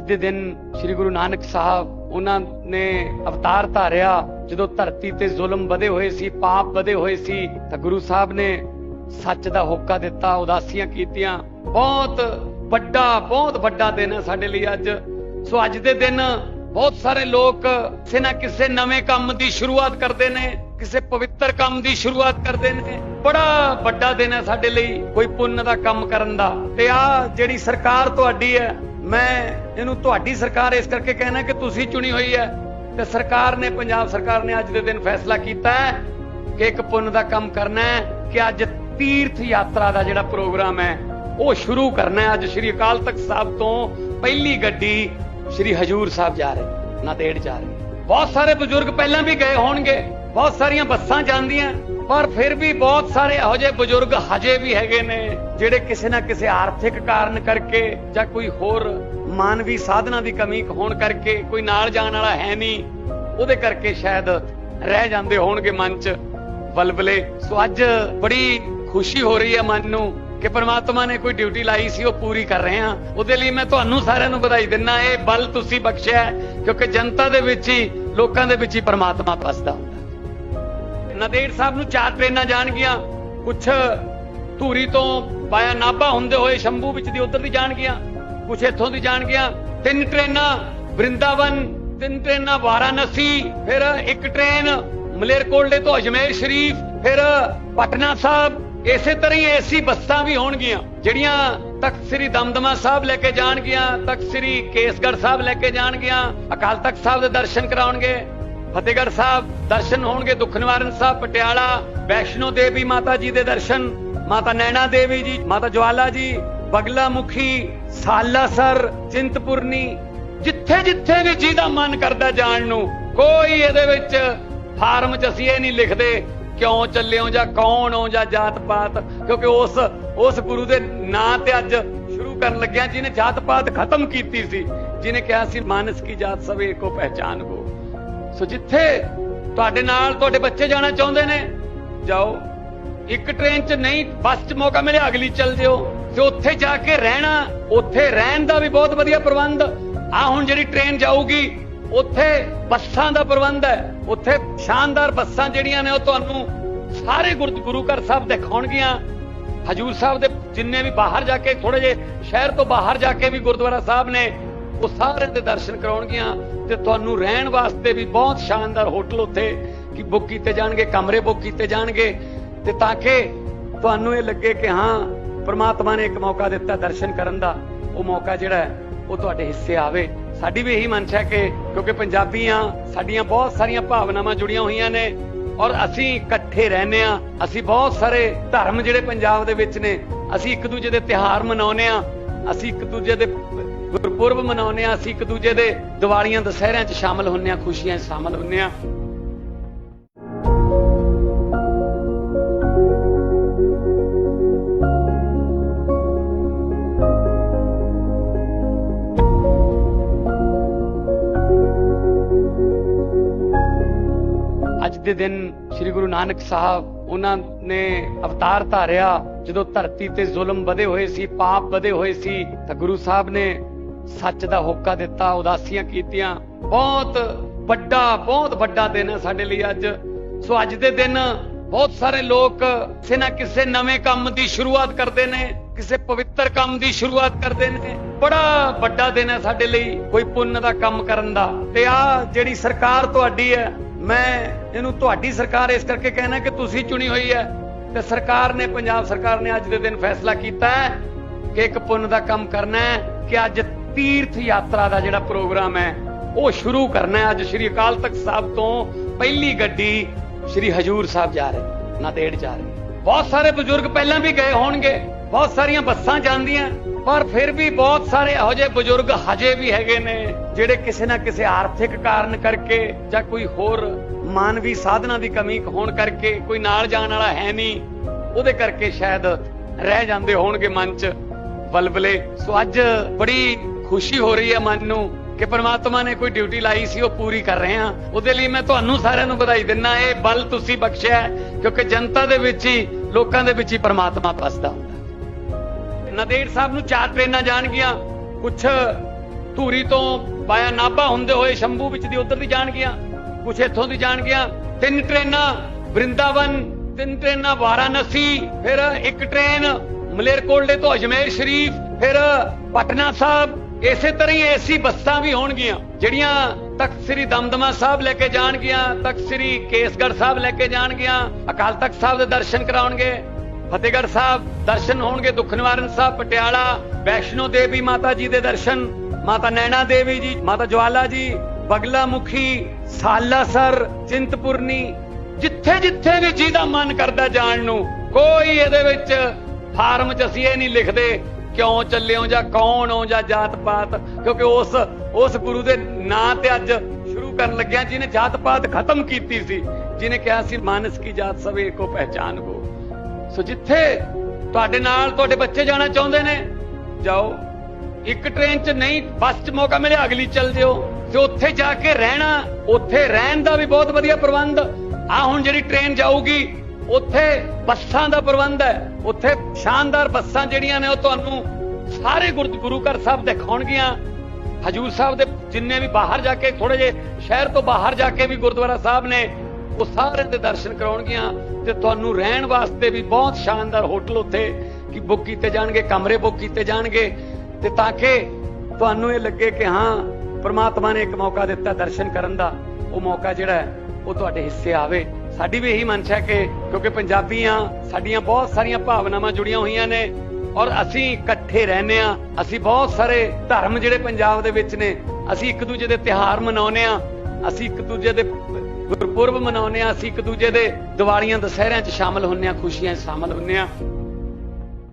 ਅੱਜ ਦੇ ਦਿਨ ਸ੍ਰੀ ਗੁਰੂ ਨਾਨਕ ਸਾਹਿਬ ਉਹਨਾਂ ਨੇ ਅਵਤਾਰ ਧਾਰਿਆ, ਜਦੋਂ ਧਰਤੀ ਤੇ ਜ਼ੁਲਮ ਵਧੇ ਹੋਏ ਸੀ, ਪਾਪ ਵਧੇ ਹੋਏ ਸੀ, ਤਾਂ ਗੁਰੂ ਸਾਹਿਬ ਨੇ ਸੱਚ ਦਾ ਹੋਕਾ ਦਿੱਤਾ, ਉਦਾਸੀਆਂ ਕੀਤੀਆਂ। ਬਹੁਤ ਵੱਡਾ ਬਹੁਤ ਵੱਡਾ ਦਿਨ ਹੈ ਸਾਡੇ ਲਈ ਅੱਜ। ਸੋ ਅੱਜ ਦੇ ਦਿਨ ਬਹੁਤ ਸਾਰੇ ਲੋਕ ਕਿਸੇ ਨਾ ਕਿਸੇ ਨਵੇਂ ਕੰਮ ਦੀ ਸ਼ੁਰੂਆਤ ਕਰਦੇ ਨੇ, ਕਿਸੇ ਪਵਿੱਤਰ ਕੰਮ ਦੀ ਸ਼ੁਰੂਆਤ ਕਰਦੇ ਨੇ। ਬੜਾ ਵੱਡਾ ਦਿਨ ਹੈ ਸਾਡੇ ਲਈ ਕੋਈ ਪੁੰਨ ਦਾ ਕੰਮ ਕਰਨ ਦਾ। ਤੇ ਆ ਜਿਹੜੀ ਸਰਕਾਰ ਤੁਹਾਡੀ ਹੈ ਮੈਂ ਇਹਨੂੰ ਤੁਹਾਡੀ ਸਰਕਾਰ ਇਸ ਕਰਕੇ ਕਹਿਣਾ ਕਿ ਤੁਸੀਂ ਚੁਣੀ ਹੋਈ ਹੈ ਤੇ ਸਰਕਾਰ ਨੇ, ਪੰਜਾਬ ਸਰਕਾਰ ਨੇ ਅੱਜ ਦੇ ਦਿਨ ਫੈਸਲਾ ਕੀਤਾ ਹੈ ਕਿ ਇੱਕ ਪੁੰਨ ਦਾ ਕੰਮ ਕਰਨਾ ਹੈ ਕਿ ਅੱਜ ਤੀਰਥ ਯਾਤਰਾ ਦਾ ਜਿਹੜਾ ਪ੍ਰੋਗਰਾਮ ਹੈ, ਉਹ ਸ਼ੁਰੂ ਕਰਨਾ ਹੈ। ਅੱਜ ਸ੍ਰੀ ਅਕਾਲ ਤਖਤ ਸਾਹਿਬ ਤੋਂ ਪਹਿਲੀ ਗੱਡੀ ਸ੍ਰੀ ਹਜੂਰ ਸਾਹਿਬ ਜਾ ਰਹੀ ਨਾਂਦੇੜ ਜਾ ਰਹੀ। ਬਹੁਤ ਸਾਰੇ ਬਜ਼ੁਰਗ ਪਹਿਲਾਂ ਵੀ ਗਏ ਹੋਣਗੇ, ਬਹੁਤ ਸਾਰੀਆਂ ਬੱਸਾਂ ਜਾਂਦੀਆਂ। ਪਰ ਫਿਰ ਵੀ ਬਹੁਤ ਸਾਰੇ ਇਹੋ ਜਿਹੇ ਬਜ਼ੁਰਗ ਹਜੇ ਵੀ ਹੈਗੇ ਨੇ, ਜਿਹੜੇ ਕਿਸੇ ਨਾ ਕਿਸੇ ਆਰਥਿਕ ਕਾਰਨ ਕਰਕੇ ਜਾਂ ਕੋਈ ਹੋਰ ਮਾਨਵੀ ਸਾਧਨਾਂ ਦੀ ਕਮੀ ਹੋਣ ਕਰਕੇ ਕੋਈ ਨਾਲ ਜਾਣ ਵਾਲਾ ਹੈ ਨਹੀਂ, ਉਹਦੇ ਕਰਕੇ ਸ਼ਾਇਦ ਰਹਿ ਜਾਂਦੇ ਹੋਣਗੇ ਮਨ 'ਚ ਬਲਬਲੇ। ਸੋ ਅੱਜ ਬੜੀ ਖੁਸ਼ੀ ਹੋ ਰਹੀ ਹੈ ਮਨ ਨੂੰ ਕਿ ਪਰਮਾਤਮਾ ਨੇ ਕੋਈ ਡਿਊਟੀ ਲਾਈ ਸੀ, ਉਹ ਪੂਰੀ ਕਰ ਰਹੇ ਹਾਂ। ਉਹਦੇ ਲਈ ਮੈਂ ਤੁਹਾਨੂੰ ਸਾਰਿਆਂ ਨੂੰ ਵਧਾਈ ਦਿੰਦਾ, ਇਹ ਬਲ ਤੁਸੀਂ ਬਖਸ਼ਿਆ ਕਿਉਂਕਿ ਜਨਤਾ ਦੇ ਵਿੱਚ ਹੀ, ਲੋਕਾਂ ਦੇ ਵਿੱਚ ਹੀ ਪਰਮਾਤਮਾ ਵਸਦਾ। ਨਦੇੜ ਸਾਹਿਬ ਨੂੰ ਚਾਰ ਟ੍ਰੇਨਾਂ ਜਾਣਗੀਆਂ। ਕੁਛ ਧੂਰੀ ਤੋਂ ਬਾਇਆ ਨਾਭਾ ਹੁੰਦੇ ਹੋਏ ਸ਼ੰਭੂ ਵਿੱਚ ਦੀ ਉਧਰ ਦੀ ਜਾਣਗੀਆਂ, ਕੁਛ ਇੱਥੋਂ ਦੀ ਜਾਣਗੀਆਂ। ਤਿੰਨ ਟ੍ਰੇਨਾਂ, ਬ੍ਰਿੰਦਾਵਨ, ਤਿੰਨ ਟ੍ਰੇਨਾਂ ਵਾਰਾਣਸੀ, ਫਿਰ ਇੱਕ ਟ੍ਰੇਨ ਮਲੇਰਕੋਟਲੇ ਤੋਂ ਅਜਮੇਰ ਸ਼ਰੀਫ, ਫਿਰ ਪਟਨਾ ਸਾਹਿਬ। ਇਸੇ ਤਰ੍ਹਾਂ ਹੀ ਏਸੀ ਬੱਸਾਂ ਵੀ ਹੋਣਗੀਆਂ, ਜਿਹੜੀਆਂ ਤਖਤ ਸ੍ਰੀ ਦਮਦਮਾ ਸਾਹਿਬ ਲੈ ਕੇ ਜਾਣਗੀਆਂ, ਤਖਤ ਸ੍ਰੀ ਕੇਸਗੜ੍ਹ ਸਾਹਿਬ ਲੈ ਕੇ ਜਾਣਗੀਆਂ। ਅਕਾਲ ਤਖਤ ਸਾਹਿਬ ਦੇ ਦਰਸ਼ਨ ਕਰਾਉਣਗੇ। ਫਤਿਹਗੜ੍ਹ ਸਾਹਿਬ, ਦਰਸ਼ਨ ਹੋਣਗੇ ਦੁੱਖ ਨਿਵਾਰਨ ਸਾਹਿਬ, ਪਟਿਆਲਾ, ਵੈਸ਼ਨੋ ਦੇਵੀ ਮਾਤਾ ਜੀ ਦੇ ਦਰਸ਼ਨ, ਮਾਤਾ ਨੈਣਾ ਦੇਵੀ ਜੀ, ਮਾਤਾ ਜਵਾਲਾ ਜੀ, ਬਗਲਾ ਮੁਖੀ ਸਾਲਾਸਰ ਚਿੰਤਪੁਰਨੀ, ਜਿੱਥੇ ਜਿੱਥੇ ਵੀ ਜਿਹਦਾ ਮਨ ਕਰਦਾ ਜਾਣ ਨੂੰ, ਕੋਈ ਇਹਦੇ ਵਿੱਚ ਫਾਰਮ 'ਚ ਅਸੀਂ ਇਹ ਨਹੀਂ ਲਿਖਦੇ ਕਿਉਂ ਚੱਲਿਓ ਜਾਂ ਕੌਣ ਹੋ ਜਾਂ ਜਾਤ ਪਾਤ ਕਿਉਂਕਿ ਉਸ ਉਸ ਗੁਰੂ ਦੇ ਨਾਂ ਤੇ ਅੱਜ ਸ਼ੁਰੂ ਕਰਨ ਲੱਗਿਆ ਜਿਹਨੇ ਜਾਤ ਪਾਤ ਖਤਮ ਕੀਤੀ ਸੀ, ਜਿਹਨੇ ਕਿਹਾ ਸੀ, ਮਾਨਸ ਕੀ ਜਾਤ ਸਵੇ ਕੋ ਪਹਿਚਾਨ ਹੋ। ਸੋ ਜਿੱਥੇ ਤੁਹਾਡੇ ਨਾਲ ਤੁਹਾਡੇ ਬੱਚੇ ਜਾਣਾ ਚਾਹੁੰਦੇ ਨੇ, ਜਾਓ। ਇੱਕ ਟ੍ਰੇਨ 'ਚ ਨਹੀਂ ਬੱਸ 'ਚ ਮੌਕਾ ਮਿਲਿਆ, ਅਗਲੀ ਚੱਲ ਜਿਓ। ਤੇ ਉੱਥੇ ਜਾ ਕੇ ਰਹਿਣਾ, ਉੱਥੇ ਰਹਿਣ ਦਾ ਵੀ ਬਹੁਤ ਵਧੀਆ ਪ੍ਰਬੰਧ। ਆ ਹੁਣ ਜਿਹੜੀ ਟ੍ਰੇਨ ਜਾਊਗੀ, ਉੱਥੇ ਬੱਸਾਂ ਦਾ ਪ੍ਰਬੰਧ ਹੈ। ਉੱਥੇ ਸ਼ਾਨਦਾਰ ਬੱਸਾਂ ਜਿਹੜੀਆਂ ਨੇ, ਉਹ ਤੁਹਾਨੂੰ ਸਾਰੇ ਗੁਰ- ਗੁਰੂ ਘਰ ਸਾਹਿਬ ਦਿਖਾਉਣਗੀਆਂ। ਹਜੂਰ ਸਾਹਿਬ ਦੇ ਜਿੰਨੇ ਵੀ ਬਾਹਰ ਜਾ ਕੇ ਥੋੜੇ ਜੇ ਸ਼ਹਿਰ ਤੋਂ ਬਾਹਰ ਜਾ ਕੇ ਵੀ ਗੁਰਦੁਆਰਾ ਸਾਹਿਬ ਨੇ ਉਹ ਸਾਰਿਆਂ ਦੇ ਦਰਸ਼ਨ ਕਰਾਉਣਗੀਆਂ ਤੇ ਤੁਹਾਨੂੰ ਰਹਿਣ ਵਾਸਤੇ ਵੀ ਬਹੁਤ ਸ਼ਾਨਦਾਰ ਹੋਟਲ ਉੱਥੇ ਕੀ ਬੁੱਕ ਕੀਤੇ ਜਾਣਗੇ, ਕਮਰੇ ਬੁੱਕ ਕੀਤੇ ਜਾਣਗੇ ਤੇ ਤਾਂ ਕਿ ਤੁਹਾਨੂੰ ਇਹ ਲੱਗੇ ਕਿ ਹਾਂ, ਪ੍ਰਮਾਤਮਾ ਨੇ ਇੱਕ ਮੌਕਾ ਦਿੱਤਾ ਦਰਸ਼ਨ ਕਰਨ ਦਾ। ਉਹ ਮੌਕਾ ਜਿਹੜਾ ਹੈ, ਉਹ ਤੁਹਾਡੇ ਹਿੱਸੇ ਆਵੇ। ਸਾਡੀ ਵੀ ਇਹੀ ਮਨਸ਼ਾ ਹੈ ਕਿ ਕਿਉਂਕਿ ਪੰਜਾਬੀਆਂ ਸਾਡੀਆਂ ਬਹੁਤ ਸਾਰੀਆਂ ਭਾਵਨਾਵਾਂ ਜੁੜੀਆਂ ਹੋਈਆਂ ਨੇ ਔਰ ਅਸੀਂ ਇਕੱਠੇ ਰਹਿੰਦੇ ਆ ਅਸੀਂ ਬਹੁਤ ਸਾਰੇ ਧਰਮ ਜਿਹੜੇ ਪੰਜਾਬ ਦੇ ਵਿੱਚ ਨੇ, ਅਸੀਂ ਇੱਕ ਦੂਜੇ ਦੇ ਤਿਹਾਰ ਮਨਾਉਂਦੇ ਆ ਅਸੀਂ ਇੱਕ ਦੂਜੇ ਦੇ ਗੁਰਪੁਰਬ ਮਨਾਉਂਦੇ ਆ ਅਸੀਂ ਇੱਕ ਦੂਜੇ ਦੇ ਦੀਵਾਲੀਆਂ ਦੁਸਹਿਰਿਆਂ 'ਚ ਸ਼ਾਮਲ ਹੁੰਨੇ ਆ ਖੁਸ਼ੀਆਂ 'ਚ ਸ਼ਾਮਲ ਹੁੰਨੇ ਆ ਅੱਜ ਦੇ ਦਿਨ ਸ੍ਰੀ ਗੁਰੂ ਨਾਨਕ ਸਾਹਿਬ, ਉਹਨਾਂ ਨੇ ਅਵਤਾਰ ਧਾਰਿਆ, ਜਦੋਂ ਧਰਤੀ ਤੇ ਜ਼ੁਲਮ ਵਧੇ ਹੋਏ ਸੀ, ਪਾਪ ਵਧੇ ਹੋਏ ਸੀ, ਤਾਂ ਗੁਰੂ ਸਾਹਿਬ ਨੇ ਸੱਚ ਦਾ ਹੋਕਾ ਦਿੱਤਾ, ਉਦਾਸੀਆਂ ਕੀਤੀਆਂ। ਬਹੁਤ ਵੱਡਾ ਬਹੁਤ ਵੱਡਾ ਦਿਨ ਹੈ ਸਾਡੇ ਲਈ ਅੱਜ। ਸੋ ਅੱਜ ਦੇ ਦਿਨ ਬਹੁਤ ਸਾਰੇ ਲੋਕ ਕਿਸੇ ਨਾ ਕਿਸੇ ਨਵੇਂ ਕੰਮ ਦੀ ਸ਼ੁਰੂਆਤ ਕਰਦੇ ਨੇ, ਕਿਸੇ ਪਵਿੱਤਰ ਕੰਮ ਦੀ ਸ਼ੁਰੂਆਤ ਕਰਦੇ ਨੇ। ਬੜਾ ਵੱਡਾ ਦਿਨ ਹੈ ਸਾਡੇ ਲਈ ਕੋਈ ਪੁੰਨ ਦਾ ਕੰਮ ਕਰਨ ਦਾ। ਤੇ ਆ ਜਿਹੜੀ ਸਰਕਾਰ ਤੁਹਾਡੀ ਹੈ, ਮੈਂ ਇਹਨੂੰ ਤੁਹਾਡੀ ਸਰਕਾਰ ਇਸ ਕਰਕੇ ਕਹਿਣਾ ਕਿ ਤੁਸੀਂ ਚੁਣੀ ਹੋਈ ਹੈ। ਤੇ ਸਰਕਾਰ ਨੇ, ਪੰਜਾਬ ਸਰਕਾਰ ਨੇ ਅੱਜ ਦੇ ਦਿਨ ਫੈਸਲਾ ਕੀਤਾ ਹੈ ਕਿ ਇੱਕ ਪੁੰਨ ਦਾ ਕੰਮ ਕਰਨਾ ਹੈ ਕਿ ਅੱਜ ਤੀਰਥ ਯਾਤਰਾ ਦਾ ਜਿਹੜਾ ਪ੍ਰੋਗਰਾਮ ਹੈ ਉਹ ਸ਼ੁਰੂ ਕਰਨਾ ਹੈ ਅੱਜ ਸ੍ਰੀ ਅਕਾਲ ਤਖਤ ਸਾਹਿਬ ਤੋਂ ਪਹਿਲੀ ਗੱਡੀ ਸ੍ਰੀ ਹਜੂਰ ਸਾਹਿਬ ਜਾ ਰਹੀ ਨਾਂਦੇੜ ਜਾ ਰਹੀ ਬਹੁਤ ਸਾਰੇ ਬਜ਼ੁਰਗ ਪਹਿਲਾਂ ਵੀ ਗਏ ਹੋਣਗੇ ਬਹੁਤ ਸਾਰੀਆਂ ਬੱਸਾਂ ਜਾਂਦੀਆਂ ਪਰ ਫਿਰ ਵੀ ਬਹੁਤ ਸਾਰੇ ਇਹੋ ਜਿਹੇ ਬਜ਼ੁਰਗ ਹਜੇ ਵੀ ਹੈਗੇ ਨੇ ਜਿਹੜੇ ਕਿਸੇ ਨਾ ਕਿਸੇ ਆਰਥਿਕ ਕਾਰਨ ਕਰਕੇ ਜਾਂ ਕੋਈ ਹੋਰ ਮਾਨਵੀ ਸਾਧਨਾਂ ਦੀ ਕਮੀ ਹੋਣ ਕਰਕੇ ਕੋਈ ਨਾਲ ਜਾਣ ਵਾਲਾ ਹੈ ਨਹੀਂ ਉਹਦੇ ਕਰਕੇ ਸ਼ਾਇਦ ਰਹਿ ਜਾਂਦੇ ਹੋਣਗੇ ਮਨ 'ਚ ਬਲਬਲੇ ਸੋ ਅੱਜ ਬੜੀ ਖੁਸ਼ੀ ਹੋ ਰਹੀ ਹੈ ਮਨ ਨੂੰ ਕਿ ਪ੍ਰਮਾਤਮਾ ਨੇ ਕੋਈ ਡਿਊਟੀ ਲਾਈ ਸੀ, ਉਹ ਪੂਰੀ ਕਰ ਰਹੇ ਹਾਂ। ਉਹਦੇ ਲਈ ਮੈਂ ਤੁਹਾਨੂੰ ਸਾਰਿਆਂ ਨੂੰ ਵਧਾਈ ਦਿੰਦਾ ਇਹ ਬਲ ਤੁਸੀਂ ਬਖਸ਼ਿਆ ਕਿਉਂਕਿ ਜਨਤਾ ਦੇ ਵਿੱਚ ਹੀ, ਲੋਕਾਂ ਦੇ ਵਿੱਚ ਹੀ ਪ੍ਰਮਾਤਮਾ ਵਸਦਾ ਹੁੰਦਾ ਨਦੇੜ ਸਾਹਿਬ ਨੂੰ ਚਾਰ ਟ੍ਰੇਨਾਂ ਜਾਣਗੀਆਂ, ਕੁਛ ਧੂਰੀ ਤੋਂ ਪਾਇਆ ਨਾਭਾ ਹੁੰਦੇ ਹੋਏ ਸ਼ੰਭੂ ਵਿੱਚ ਦੀ ਉਧਰ ਦੀ ਜਾਣਗੀਆਂ, ਕੁਛ ਇੱਥੋਂ ਦੀ ਜਾਣਗੀਆਂ। ਤਿੰਨ ਟ੍ਰੇਨਾਂ, ਬ੍ਰਿੰਦਾਵਨ, ਤਿੰਨ ਟ੍ਰੇਨਾਂ, ਵਾਰਾਣਸੀ, ਫਿਰ ਇੱਕ ਟ੍ਰੇਨ, ਮਲੇਰਕੋਟਲੇ ਤੋਂ ਅਜਮੇਰ ਸ਼ਰੀਫ, ਫਿਰ ਪਟਨਾ ਸਾਹਿਬ ਇਸੇ ਤਰ੍ਹਾਂ ਹੀ ਏਸੀ ਬੱਸਾਂ ਵੀ ਹੋਣਗੀਆਂ, ਜਿਹੜੀਆਂ ਤਖਤ ਸ੍ਰੀ ਦਮਦਮਾ ਸਾਹਿਬ ਲੈ ਕੇ ਜਾਣਗੀਆਂ, ਤਖਤ ਸ੍ਰੀ ਕੇਸਗੜ੍ਹ ਸਾਹਿਬ ਲੈ ਕੇ ਜਾਣਗੀਆਂ, ਅਕਾਲ ਤਖਤ ਸਾਹਿਬ ਦੇ ਦਰਸ਼ਨ ਕਰਾਉਣਗੇ, ਫਤਿਹਗੜ੍ਹ ਸਾਹਿਬ ਦਰਸ਼ਨ ਹੋਣਗੇ ਦੁੱਖ ਨਿਵਾਰਨ ਸਾਹਿਬ, ਪਟਿਆਲਾ, ਵੈਸ਼ਨੋ ਦੇਵੀ ਮਾਤਾ ਜੀ ਦੇ ਦਰਸ਼ਨ, ਮਾਤਾ ਨੈਣਾ ਦੇਵੀ ਜੀ, ਮਾਤਾ ਜਵਾਲਾ ਜੀ, ਬਗਲਾ ਮੁਖੀ, ਸਾਲਾਸਰ, ਚਿੰਤਪੁਰਨੀ, ਜਿੱਥੇ ਜਿੱਥੇ ਵੀ ਜਿਹਦਾ ਮਨ ਕਰਦਾ ਜਾਣ ਨੂੰ, ਕੋਈ ਇਹਦੇ ਵਿੱਚ ਫਾਰਮ 'ਚ ਅਸੀਂ ਇਹ ਨਹੀਂ ਲਿਖਦੇ ਕਿਉਂ ਚੱਲਿਓ ਜਾਂ ਕੌਣ ਹੋ ਜਾਂ ਜਾਤ ਪਾਤ? ਕਿਉਂਕਿ ਉਸ ਉਸ ਗੁਰੂ ਦੇ ਨਾਂ ਤੇ ਅੱਜ ਸ਼ੁਰੂ ਕਰਨ ਲੱਗਿਆ ਜਿਹਨੇ ਜਾਤ ਪਾਤ ਖਤਮ ਕੀਤੀ ਸੀ, ਜਿਹਨੇ ਕਿਹਾ ਸੀ, ਮਾਨਸ ਕੀ ਜਾਤ ਸਭ ਏਕੋ ਪਹਿਚਾਨ ਹੋ। ਸੋ ਜਿੱਥੇ ਤੁਹਾਡੇ ਨਾਲ ਤੁਹਾਡੇ ਬੱਚੇ ਜਾਣਾ ਚਾਹੁੰਦੇ ਨੇ, ਜਾਓ। ਇੱਕ ਟ੍ਰੇਨ 'ਚ ਨਹੀਂ ਬੱਸ 'ਚ ਮੌਕਾ ਮਿਲਿਆ, ਅਗਲੀ ਚੱਲ ਜਿਓ। ਤੇ ਉੱਥੇ ਜਾ ਕੇ ਰਹਿਣਾ, ਉੱਥੇ ਰਹਿਣ ਦਾ ਵੀ ਬਹੁਤ ਵਧੀਆ ਪ੍ਰਬੰਧ। ਆ ਹੁਣ ਜਿਹੜੀ ਟ੍ਰੇਨ ਜਾਊਗੀ ਉੱਥੇ ਬੱਸਾਂ ਦਾ ਪ੍ਰਬੰਧ ਹੈ। ਉੱਥੇ ਸ਼ਾਨਦਾਰ ਬੱਸਾਂ ਜਿਹੜੀਆਂ ਨੇ, ਉਹ ਤੁਹਾਨੂੰ ਸਾਰੇ ਗੁਰ- ਗੁਰੂ ਘਰ ਸਾਹਿਬ ਦਿਖਾਉਣਗੀਆਂ। ਹਜੂਰ ਸਾਹਿਬ ਦੇ ਜਿੰਨੇ ਵੀ ਬਾਹਰ ਜਾ ਕੇ ਥੋੜੇ ਜੇ ਸ਼ਹਿਰ ਤੋਂ ਬਾਹਰ ਜਾ ਕੇ ਵੀ ਗੁਰਦੁਆਰਾ ਸਾਹਿਬ ਨੇ, ਉਹ ਸਾਰਿਆਂ ਦੇ ਦਰਸ਼ਨ ਕਰਾਉਣਗੀਆਂ। ਤੇ ਤੁਹਾਨੂੰ ਰਹਿਣ ਵਾਸਤੇ ਵੀ ਬਹੁਤ ਸ਼ਾਨਦਾਰ ਹੋਟਲ ਉੱਥੇ, ਕੀ ਬੁੱਕ ਕੀਤੇ ਜਾਣਗੇ, ਕਮਰੇ ਬੁੱਕ ਕੀਤੇ ਜਾਣਗੇ। ਤੇ ਤਾਂ ਕਿ ਤੁਹਾਨੂੰ ਇਹ ਲੱਗੇ ਕਿ ਹਾਂ, ਪ੍ਰਮਾਤਮਾ ਨੇ ਇੱਕ ਮੌਕਾ ਦਿੱਤਾ ਦਰਸ਼ਨ ਕਰਨ ਦਾ। ਉਹ ਮੌਕਾ ਜਿਹੜਾ ਹੈ, ਉਹ ਤੁਹਾਡੇ ਹਿੱਸੇ ਆਵੇ। ਸਾਡੀ ਵੀ ਇਹੀ ਮਨਸ਼ਾ ਹੈ ਕਿ ਕਿਉਂਕਿ ਪੰਜਾਬੀ ਆ ਸਾਡੀਆਂ ਬਹੁਤ ਸਾਰੀਆਂ ਭਾਵਨਾਵਾਂ ਜੁੜੀਆਂ ਹੋਈਆਂ ਨੇ ਔਰ ਅਸੀਂ ਇਕੱਠੇ ਰਹਿੰਦੇ ਆ ਅਸੀਂ ਬਹੁਤ ਸਾਰੇ ਧਰਮ ਜਿਹੜੇ ਪੰਜਾਬ ਦੇ ਵਿੱਚ ਨੇ, ਅਸੀਂ ਇੱਕ ਦੂਜੇ ਦੇ ਤਿਹਾਰ ਮਨਾਉਂਦੇ ਆ ਅਸੀਂ ਇੱਕ ਦੂਜੇ ਦੇ ਗੁਰਪੁਰਬ ਮਨਾਉਂਦੇ ਆ ਅਸੀਂ ਇੱਕ ਦੂਜੇ ਦੇ ਦੀਵਾਲੀਆਂ, ਦੁਸਹਿਰਿਆਂ 'ਚ ਸ਼ਾਮਲ ਹੁੰਨੇ ਆ ਖੁਸ਼ੀਆਂ 'ਚ ਸ਼ਾਮਲ ਹੁੰਨੇ ਆ